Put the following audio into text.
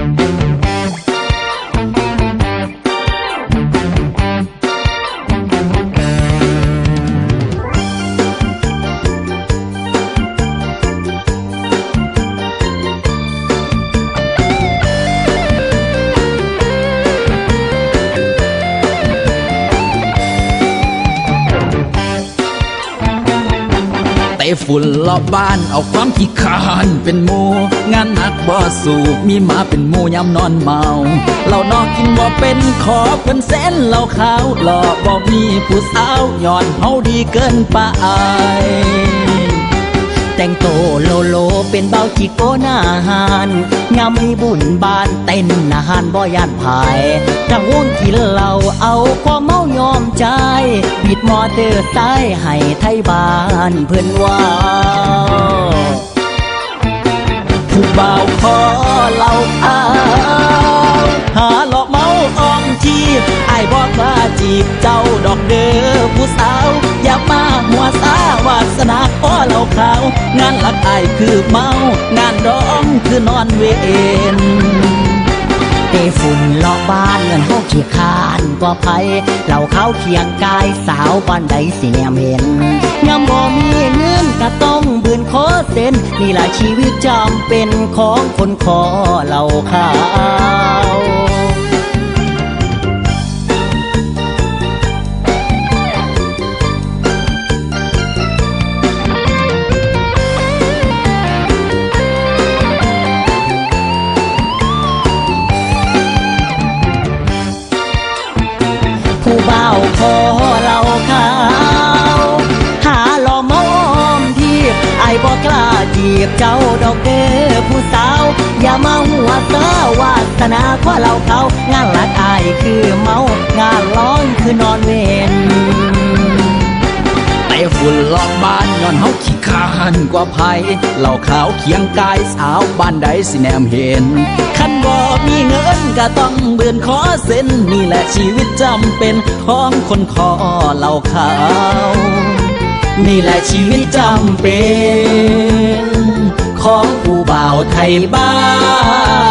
Thank you. ฝุ่นรอบบ้านเอาความขี้ขานเป็นโมงานหนักบ่สู้มีมาเป็นโมยามนอนเมาเหล่านอกกินบ่เป็นขอเพิ่นแสนเหล่าขาวหล่อบ่มีผู้สาวย้อนเฮาดีเกินไปแต่งโตโลโลเป็นเบาจิโกนาหานงามมีบุญบานเต้นนาหานบ่ยานภายจังวุ่นที่เราเอาความเมายอมใจ บิดมอเตอร์ไซค์ให้ไทยบ้านเพื่อนว่าผู้บ่าวขอเล่าอาหาหลอกเมาอ้อมทีบไอ้บอกว่าจีบเจ้าดอกเด้อผู้สาว อย่ามาหัวสาวาสนาขอเล่าขาว งานหลักไอ้คือเมา งานร้องคือนอนเวน เตฝุ่นลอกบ้านเงินห้องขี้คานกว่าไผเหล่าเขาเคียงกายสาวบ้านใดสิแนมเห็นยามบ่มีเงินก็ต้องบืนขอเส้นนี่ล่ะชีวิตจำเป็นของคนขอเหล่าขา วขอเราขาว หาหล่อมอมทีบไอ้บอกกล้าจีบเจ้าดอกเด้อผู้สาว อย่ามาหัวเตาวาสนาขอเราเขางานลักอายคือเมางานร้อนคือนอนเวนไปฝุ่นลอกบ้า อนเฮาขี้คานกว่าภัยเหล่าขาวเคียงกายสาวบ้านใดสิแนมเห็นคันบ่มีเงินก็ต้องเบือนขอเส้นนี่แหละชีวิตจำเป็นของคนขอเหล่าขาวนี่แหละชีวิตจำเป็น ของผู้บ่าวไทยบ้าน